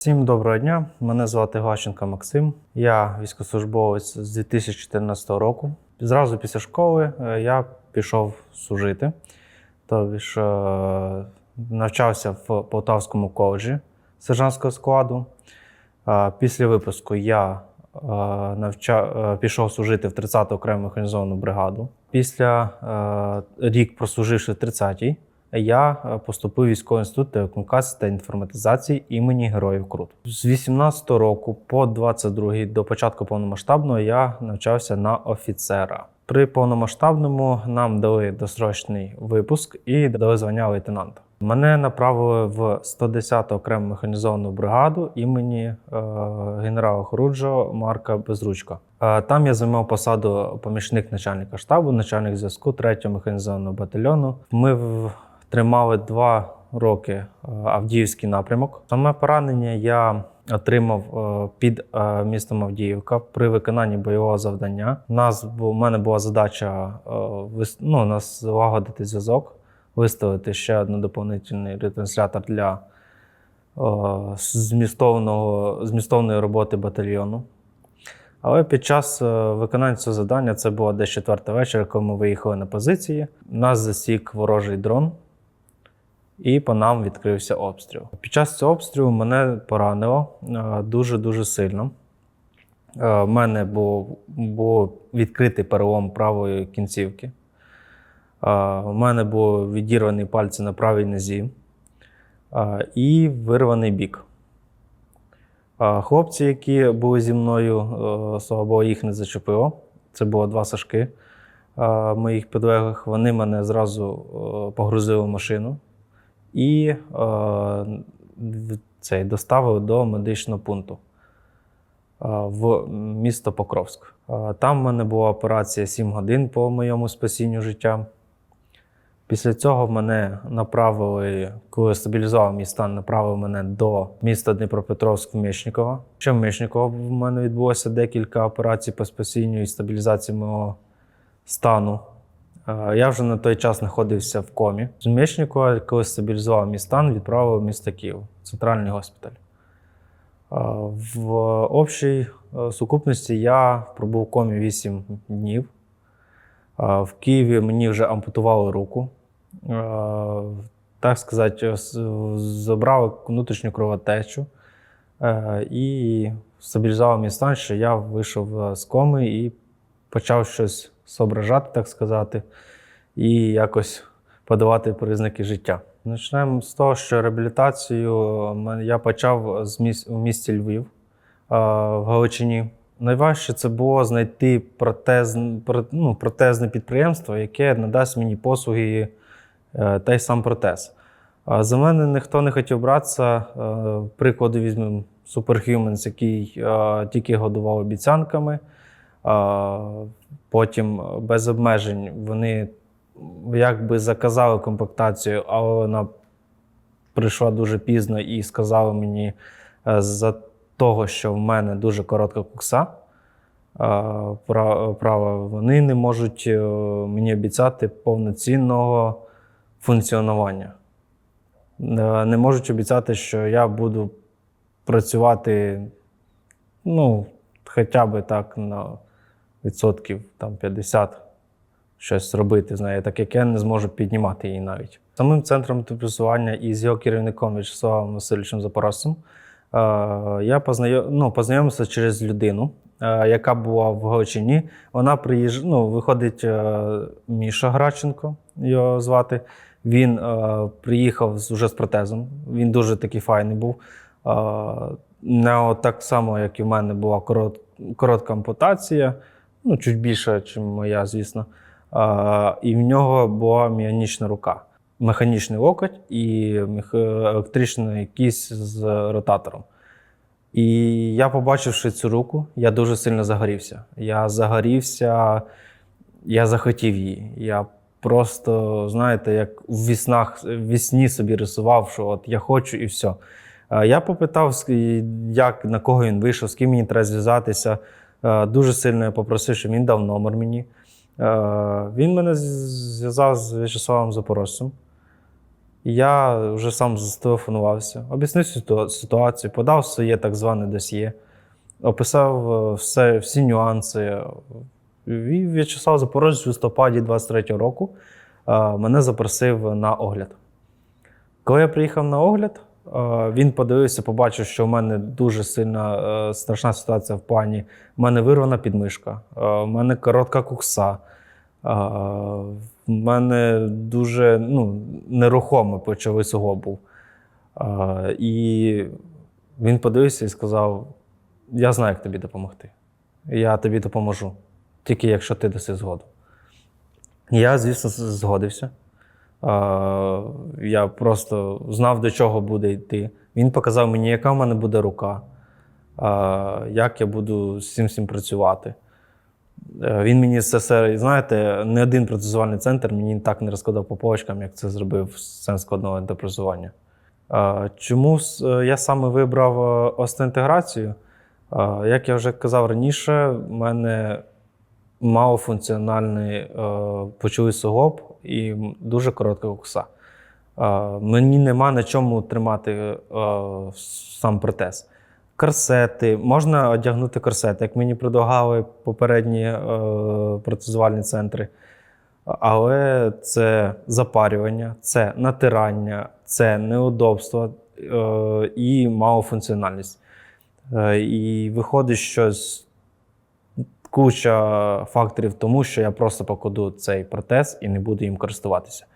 Всім доброго дня. Мене звати Глащенко Максим. Я військовослужбовець з 2014 року. Зразу після школи е, я пішов служити. Тобто е, навчався в Полтавському коледжі сержантського складу. Е, Після випуску я навча... е, пішов служити в 30-ту окрему механізовану бригаду. Після рік прослуживши в 30-й, я е, поступив військовий інститут телекомунікації та інформатизації імені Героїв Крут. З 18 року по 22 до початку повномасштабного я навчався на офіцера. При повномасштабному нам дали досрочний випуск і дали звання лейтенанта. Мене направили в 110-ту окрему механізовану бригаду імені е, генерала Хоруджо Марка Безручка. Е, там я займав посаду помічник начальника штабу, начальник зв'язку 3-го механізованого батальйону. Ми в- тримали два роки е, Авдіївський напрямок. Саме поранення я отримав е, під е, містом Авдіївка при виконанні бойового завдання. У нас у мене була задача ну, нас залагодити зв'язок, виставити ще один доповнительний ретранслятор для змістовного, змістовної роботи батальйону. Але під час виконання цього завдання, це було десь четверта вечора, коли ми виїхали на позиції. Нас засік ворожий дрон, і по нам відкрився обстріл. Під час цього обстрілу мене поранило е, дуже-дуже сильно. Е, В мене був, був відкритий перелом правої кінцівки. Е, У мене був відірваний пальці на правій нозі е, і вирваний бік. Хлопці, які були зі мною, е, слава Богу, їх не зачепило. Це було два сашки е, моїх підлеглих. Вони мене зразу е, погрузили в машину і е, цей, доставили до медичного пункту е, в місто Покровськ. Е, Там в мене була операція 7 годин по моєму спасінню життя. Після цього мене направили, коли стабілізував мій стан, направили мене до міста Дніпропетровськ в Мечникова. Ще в Мечникова в мене відбулося декілька операцій по спасінню і стабілізації мого стану. Е, Я вже на той час знаходився в комі. З Мечникова, коли стабілізував мій стан, відправили в місто Київ, центральний госпіталь. Е, В общій е, сукупності я пробув в комі 8 днів. В Києві мені вже ампутували руку. Так сказати, забрали внутрішню кровотечу і стабілізував мій стан, що я вийшов з коми і почав щось соображати, так сказати, і якось подавати признаки життя. Почнемо з того, що реабілітацію я почав з міс- у місті Львів е, в Галичині. Найважче це було знайти протез, ну, протезне підприємство, яке надасть мені послуги е, та й сам протез. За мене ніхто не хотів братися. Е, Прикладу візьмемо Superhumans, який е, тільки годував обіцянками. Потім е, без обмежень вони якби заказали комплектацію, але вона прийшла дуже пізно і сказали мені е, за того, що в мене дуже коротка кукса. е, Права, вони не можуть мені обіцяти повноцінного функціонування. Не можуть обіцяти, що я буду працювати, ну, хоча б так на відсотків там, 50 щось робити з так як я не зможу піднімати її навіть. Самим центром типізування і з його керівником В'ячеславом Васильовичем Запорожцем е, я познайом, ну, познайомився через людину, е, яка була в Галичині. Вона приїж... ну, виходить е, Міша Граченко, його звати. Він приїхав з, уже з протезом. Він дуже такий файний був. Не так само, як і в мене була корот... коротка ампутація, ну, чуть більше, ніж моя, звісно. Е, і в нього була міонічна рука, механічний локоть і електричний кість з ротатором. І я, побачивши цю руку, я дуже сильно загорівся. Я загорівся, я захотів її. Я просто, знаєте, як в віснах, в вісні собі рисував, що от я хочу і все. Я попитав, як, на кого він вийшов, з ким мені треба зв'язатися. Е, Дуже сильно попросив, щоб він дав номер мені. Е, Він мене зв'язав з В'ячеславом Запорожцем. Я вже сам зателефонувався, об'яснив ситуацію, подав своє так зване досьє, описав е, все, всі нюанси. І В'ячеслав Запорожець в листопаді 23-го року мене запросив на огляд. Коли я приїхав на огляд, він подивився, побачив, що в мене дуже сильна е, страшна ситуація в плані. У мене вирвана підмишка, е, в мене коротка кукса, е, в мене дуже ну, нерухомий суглоб був. Е, І він подивився і сказав: Я знаю, як тобі допомогти. Я тобі допоможу, тільки якщо ти даси згоду. Я, звісно, згодився. Я просто знав, до чого буде йти. Він показав мені, яка в мене буде рука, як я буду з цим всім працювати. Е, Він мені це все, знаєте, не один процесуальний центр мені так не розкладав по полочкам, як це зробив сенс складного інтерпрезування. Чому е, я саме вибрав е, остеінтеграцію? Як я вже казав раніше, в мене малофункціональний е, почовий суглоб і дуже коротка кукса. Е, мені нема на чому тримати е, сам протез. Корсети, можна одягнути корсети, як мені предлагали попередні протезувальні центри. Але це запарювання, це натирання, це неудобство і малофункціональність. І виходить, що куча факторів тому, що я просто покладу цей протез і не буду їм користуватися.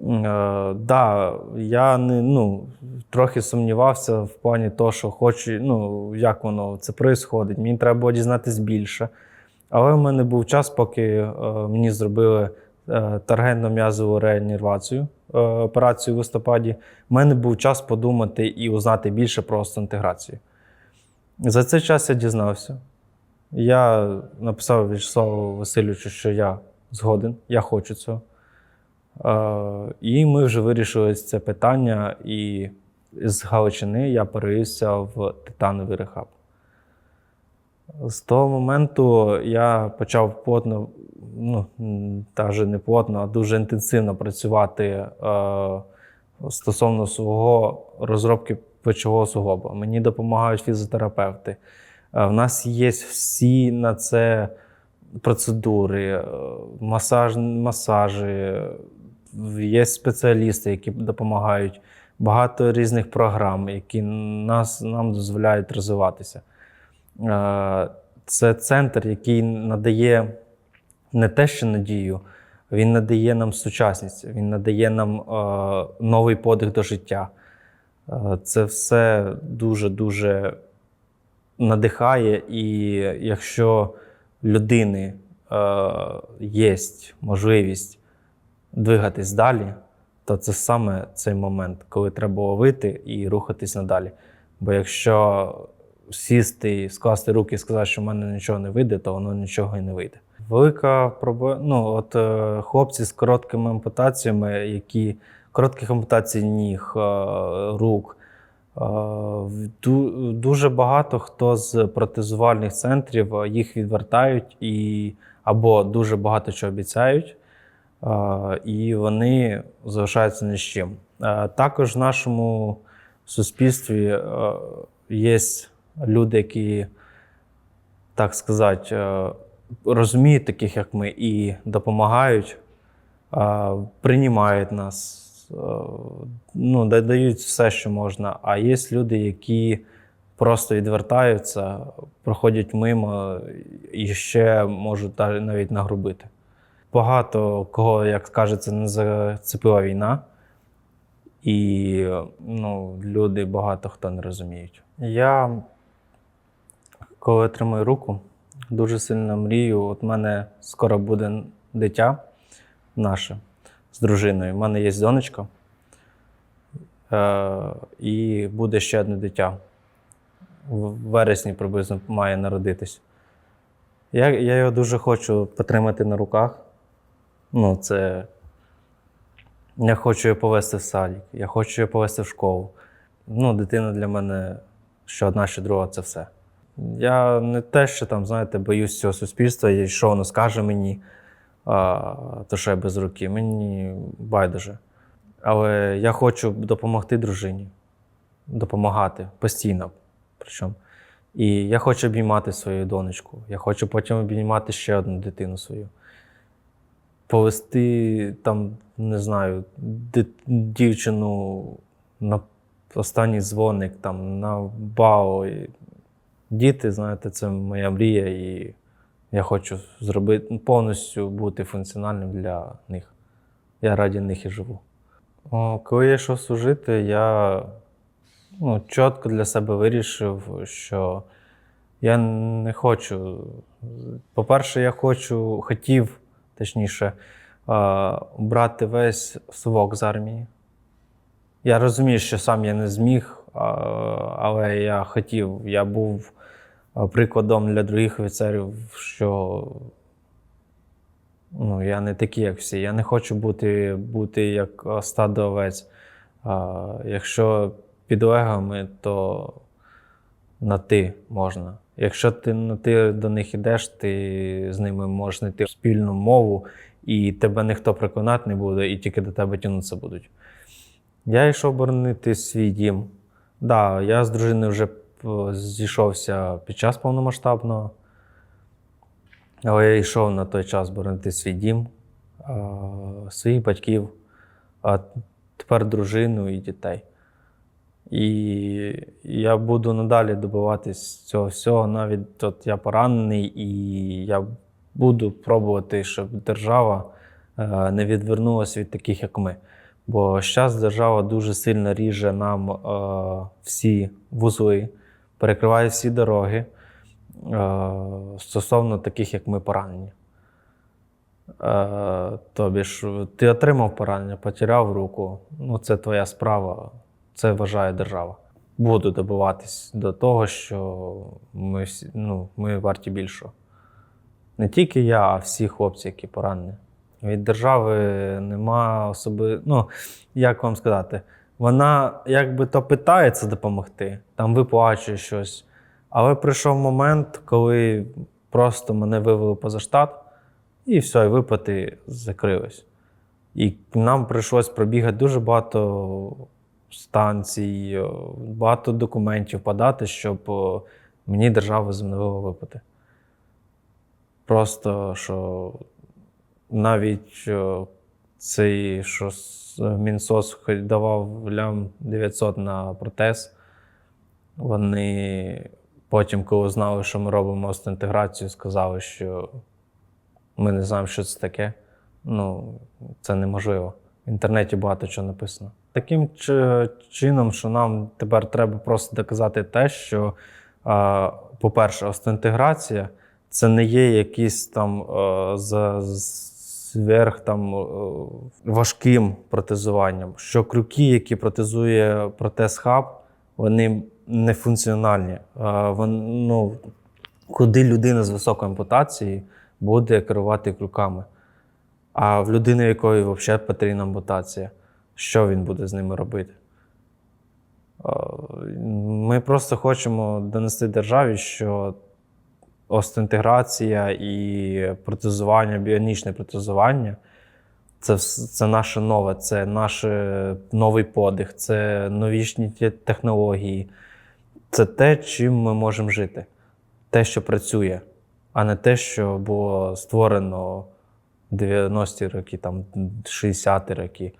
Е, да, я не, ну, трохи сумнівався в плані того, що хочу, ну, як воно це происходить. Мені треба було дізнатись більше. Але в мене був час, поки е, мені зробили е, таргентно-м'язову реанірвацію, е, операцію в листопаді. У мене був час подумати і узнати більше про інтеграцію. За цей час я дізнався. Я написав В'ячеславу Васильовичу, що я згоден, я хочу цього. Е, і ми вже вирішили це питання, і з Галичини я перевівся в титановий рехаб. З того моменту я почав плотно, ну, навіть не плотно, а дуже інтенсивно працювати е, стосовно свого розробки плечового суглоба. Мені допомагають фізіотерапевти. Е, В нас є всі на це процедури, е, масаж, масажі, є спеціалісти, які допомагають, багато різних програм, які нас, нам дозволяють розвиватися. Е, Це центр, який надає не те, що надію, він надає нам сучасність, він надає нам новий подих до життя. Це все дуже-дуже надихає, і якщо людини е, є можливість двигатись далі, то це саме цей момент, коли треба ловити і рухатись надалі. Бо якщо сісти, скласти руки і сказати, що в мене нічого не вийде, то воно нічого і не вийде. Велика проблема. Ну, от е, хлопці з короткими ампутаціями, які коротких ампутацій ніг, е, рук. Е, Дуже багато хто з протезувальних центрів е, їх відвертають і або дуже багато чого обіцяють, е, і вони залишаються ні з чим. Також в нашому суспільстві є люди, які, так сказати, розуміють таких, як ми, і допомагають, приймають нас, ну, дають все, що можна. А є люди, які просто відвертаються, проходять мимо і ще можуть навіть нагрубити. Багато кого, як кажеться, не зацепила війна. І ну, люди багато хто не розуміють. Я, коли отримую руку, дуже сильно мрію. От мене скоро буде дитя наше з дружиною. У мене є донечка. Е, і буде ще одне дитя. В вересні приблизно має народитись. Я, я його дуже хочу потримати на руках. Ну, це я хочу її повезти в садик, я хочу її повезти в школу. Ну, дитина для мене що одна, що друга це все. Я не те, що там, знаєте, боюсь цього суспільства, і що воно скаже мені, то я без руки. Мені байдуже. Але я хочу допомогти дружині, допомагати постійно. Причому. І я хочу обіймати свою донечку. Я хочу потім обіймати ще одну дитину свою. Повести там, не знаю, дівчину на останній дзвоник, там, на БАО. Діти, знаєте, це моя мрія, і я хочу зробити повністю бути функціональним для них. Я раді них і живу. О, коли я йшов служити, я ну, чітко для себе вирішив, що я не хочу. По-перше, я хочу, хотів, точніше, брати весь совок з армії. Я розумію, що сам я не зміг, але я хотів, я був прикладом для других офіцерів, що ну, я не такий, як всі. Я не хочу бути, бути як стадо овець. А, якщо під легами, то на ти можна. Якщо ти на ти до них ідеш, ти з ними можеш знайти спільну мову, і тебе ніхто переконати не буде, і тільки до тебе тягнутися будуть. Я йшов боронити свій дім. Так, да, я з дружиною вже зійшовся під час повномасштабного. Але я йшов на той час боронити свій дім, своїх батьків, а тепер дружину і дітей. І я буду надалі добиватись цього всього. Навіть от я поранений, і я буду пробувати, щоб держава е, не відвернулася від таких, як ми. Бо зараз держава дуже сильно ріже нам е, всі вузли, перекриває всі дороги е, стосовно таких, як ми поранені. Е, тобі ж ти отримав поранення, потеряв руку. Ну, це твоя справа, це вважає держава. Буду добиватись до того, що ми, всі, ну, ми варті більшого. Не тільки я, а всі хлопці, які поранені. Від держави нема особи. Ну, як вам сказати, вона якби то питається допомогти, там виплачує щось. Але прийшов момент, коли просто мене вивели поза штат, і все, і виплати закрились. І нам прийшлось пробігати дуже багато станцій, багато документів подати, щоб е, мені держава зновила виплати. Просто що навіть е, цей, що Мінсос хоч давав лям 900 на протез, вони потім, коли знали, що ми робимо остеінтеграцію, сказали, що ми не знаємо, що це таке. Ну, це неможливо. В інтернеті багато чого написано. Таким чином, що нам тепер треба просто доказати те, що, по-перше, остеінтеграція це не є якийсь там е, зверх там е, важким протезуванням. Що крюки, які протезує протез хаб, вони не функціональні. Е, ну, куди людина з високою ампутацією буде керувати крюками? А в людини, в якої взагалі потрібна ампутація, що він буде з ними робити? Е, Ми просто хочемо донести державі, що остеінтеграція і протезування, біонічне протезування це, це наше нове, це наш е, новий подих, це новічні ті технології. Це те, чим ми можемо жити, те, що працює, а не те, що було створено 90-ті роки, там 60-ті роки.